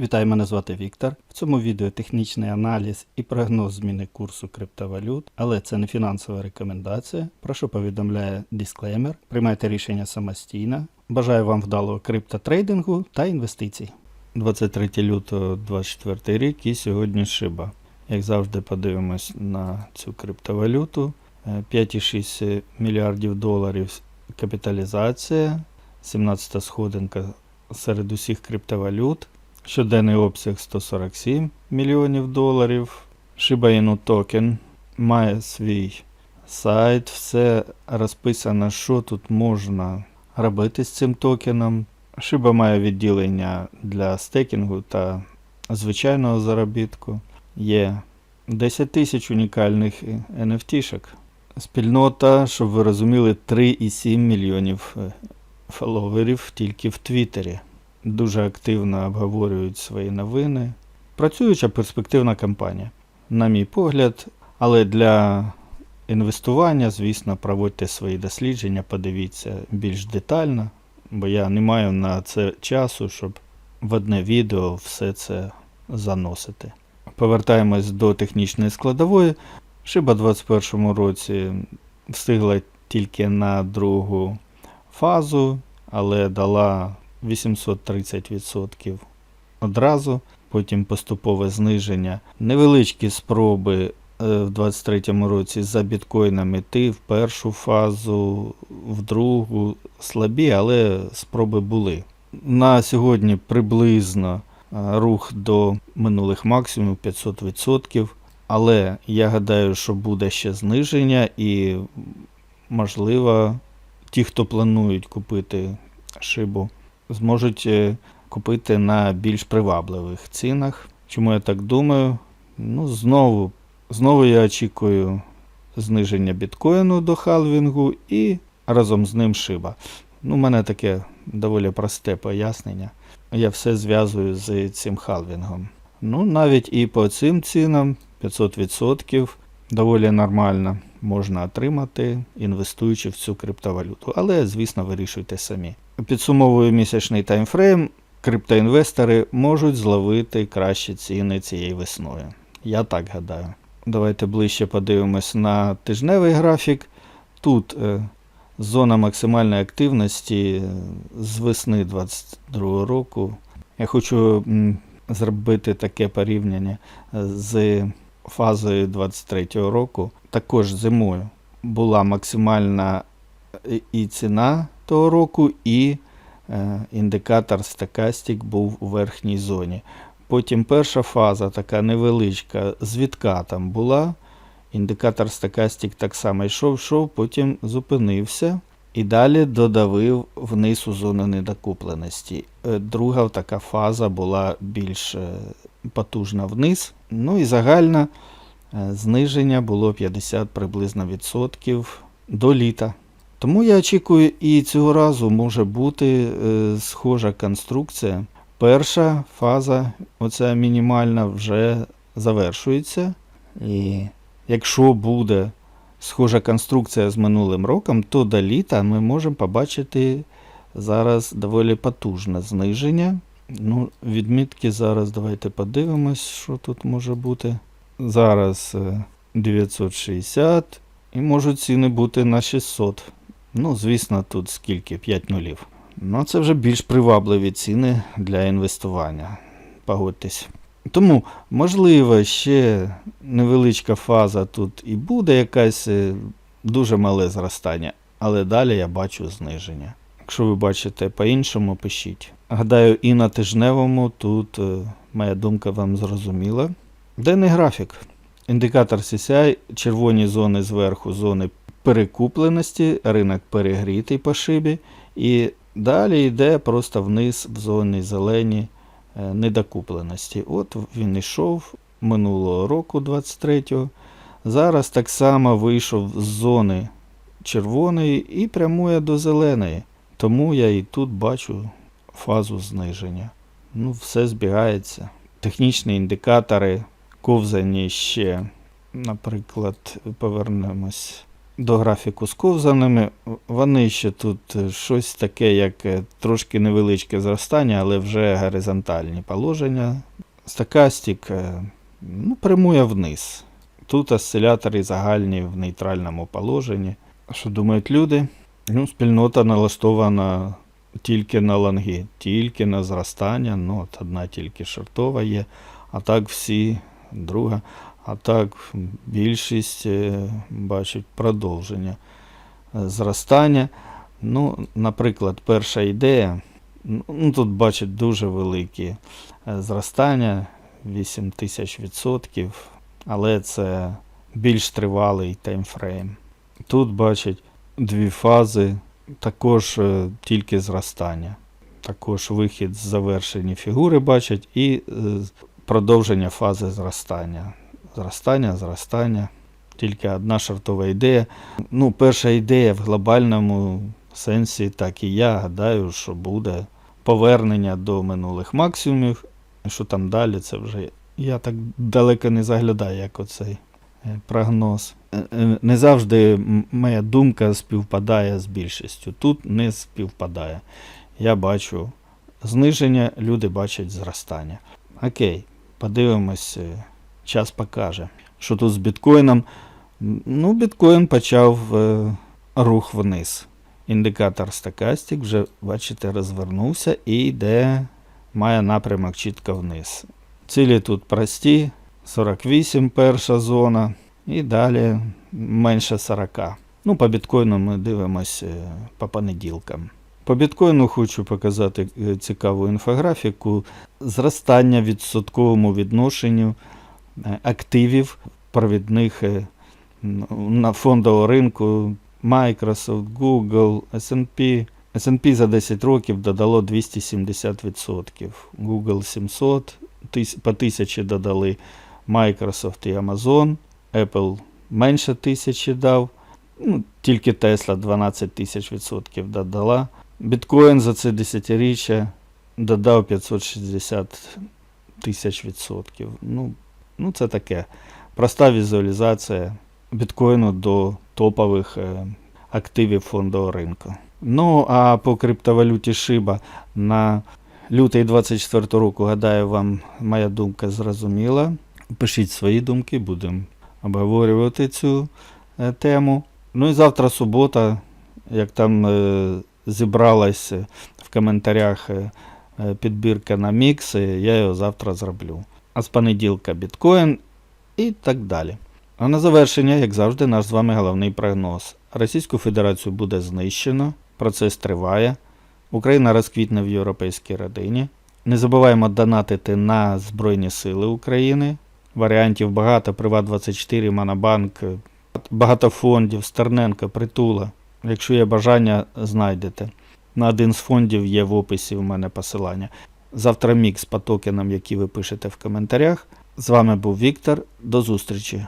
Вітаю, мене звати Віктор. В цьому відео технічний аналіз і прогноз зміни курсу криптовалют, але це не фінансова рекомендація. Прошу повідомляє дисклеймер. Приймайте рішення самостійно. Бажаю вам вдалого криптотрейдингу та інвестицій. 23 лютого 24 рік і сьогодні шиба. Як завжди, подивимось на цю криптовалюту. Е, 5,6 мільярдів доларів капіталізація, 17 сходинка серед усіх криптовалют. Щоденний обсяг 147 мільйонів доларів. Shiba Inu токен має свій сайт, все розписано, що тут можна робити з цим токеном. Shiba має відділення для стейкінгу та звичайного заробітку. Є 10 тисяч унікальних NFT-шок. Спільнота, щоб ви розуміли, 3,7 мільйонів е, фоловерів тільки в Твіттері дуже активно обговорюють свої новини. Працююча перспективна кампанія, на мій погляд, але для інвестування, звісно, проводьте свої дослідження, подивіться більш детально, бо я не маю на це часу, щоб в одне відео все це заносити. Повертаємось до технічної складової. Шиба в 2021 році встигла тільки на другу фазу, але дала 830% одразу, потім поступове зниження. Невеличкі спроби е, в 2023 році за біткоїнами йти в першу фазу, в другу слабі, але спроби були. На сьогодні приблизно е, рух до минулих максимумів 500%. Але я гадаю, що буде ще зниження, і можливо, ті, хто планують купити шибу, зможуть е, купити на більш привабливих цінах. Чому я так думаю? Ну, знову, знову я очікую зниження біткоїну до халвінгу і разом з ним шиба. Ну, у мене таке доволі просте пояснення. Я все зв'язую з цим халвінгом. Ну, навіть і по цим цінам 500% доволі нормально можна отримати, інвестуючи в цю криптовалюту. Але, звісно, вирішуйте самі. Підсумовую місячний таймфрейм. Криптоінвестори можуть зловити кращі ціни цією весною. Я так гадаю. Давайте ближче подивимось на тижневий графік. Тут е, зона максимальної активності е, з весни 2022 року. Я хочу зробити таке порівняння е, з фазою 23 року. Також зимою була максимальна і- і ціна того року, і е, індикатор стакастик був у верхній зоні. Потім перша фаза, така невеличка, з відкатом була. Індикатор стакастик так само йшов, йшов, потім зупинився і далі додавив вниз у зону недокупленості. Е, Друга така фаза була більш потужна вниз. Ну і загальне е, зниження було 50 приблизно відсотків до літа. Тому я очікую, і цього разу може бути е, схожа конструкція. Перша фаза, оця мінімальна, вже завершується. І якщо буде схожа конструкція з минулим роком, то до літа ми можемо побачити зараз доволі потужне зниження. Ну, відмітки зараз давайте подивимось, що тут може бути. Зараз е, 960 і можуть ціни бути на 600. Ну, звісно, тут скільки? 5 нулів. Ну, це вже більш привабливі ціни для інвестування. Погодьтесь. Тому, можливо, ще невеличка фаза тут і буде якась е, дуже мале зростання, але далі я бачу зниження. Якщо ви бачите по-іншому, пишіть. Гадаю, і на тижневому тут е, моя думка вам зрозуміла. Денний графік. Індикатор CCI, червоні зони зверху, зони перекупленості, ринок перегрітий по шибі. І далі йде просто вниз в зоні зелені е, недокупленості. От він йшов минулого року, 23-го. Зараз так само вийшов з зони червоної і прямує до зеленої. Тому я і тут бачу фазу зниження. Ну, все збігається. Технічні індикатори ковзані ще, наприклад, повернемось до графіку з ковзаними. Вони ще тут е, щось таке, як е, трошки невеличке зростання, але вже горизонтальні положення. Стакастик е, ну, прямує вниз. Тут осцилятори загальні в нейтральному положенні. Що думають люди? Ну, спільнота налаштована тільки на лонги, тільки на зростання. Ну, от одна тільки шортова є, а так всі, друга. А так більшість е, бачить продовження е, зростання. Ну, наприклад, перша ідея. Ну, тут бачить дуже великі е, зростання 8 тисяч відсотків, але це більш тривалий таймфрейм. Тут бачить дві фази, також е, тільки зростання. Також вихід з завершені фігури бачать і е, продовження фази зростання. Зростання, зростання. Тільки одна шартова ідея. Ну, перша ідея в глобальному сенсі, так і я гадаю, що буде повернення до минулих максимумів. Що там далі, це вже я так далеко не заглядаю, як оцей е, прогноз. Е, е, Не завжди моя думка співпадає з більшістю. Тут не співпадає. Я бачу зниження, люди бачать зростання. Окей, подивимось, е, час покаже. Що тут з біткоїном? Ну, біткоін почав е, рух вниз. Індикатор стакастик вже, бачите, розвернувся і йде, має напрямок чітко вниз. Цілі тут прості: 48 перша зона, і далі менше 40. Ну, по біткоїну ми дивимося е, по понеділкам. По біткоїну хочу показати е, цікаву інфографіку. Зростання в відсотковому відношенню е, активів провідних на фондовому ринку Microsoft, Google, S&P. S&P за 10 років додало 270%. Google 700, по 1000 додали Microsoft і Amazon, Apple менше тисячі дав. Ну, тільки Tesla 12 тисяч відсотків додала. Біткоін за це десятиріччя додав 560 тисяч відсотків. Ну, ну, це таке. Проста візуалізація біткоїну до топових е, активів фондового ринку. Ну, а по криптовалюті Shiba на лютий 24 року, гадаю, вам моя думка зрозуміла. Пишіть свої думки, будемо обговорювати цю е, тему. Ну і завтра субота, як там е, зібралась е, в коментарях підбірка на мікс, я його завтра зроблю. А з понеділка біткоін і так далі. А на завершення, як завжди, наш з вами головний прогноз. Російську Федерацію буде знищено, процес триває. Україна розквітне в європейській родині. Не забуваємо донатити на Збройні Сили України. Варіантів багато, Приват24, Монобанк, багато фондів, Стерненка, Притула. Якщо є бажання, знайдете. На один з фондів є в описі в мене посилання. Завтра мікс по токенам, які ви пишете в коментарях. З вами був Віктор. До зустрічі!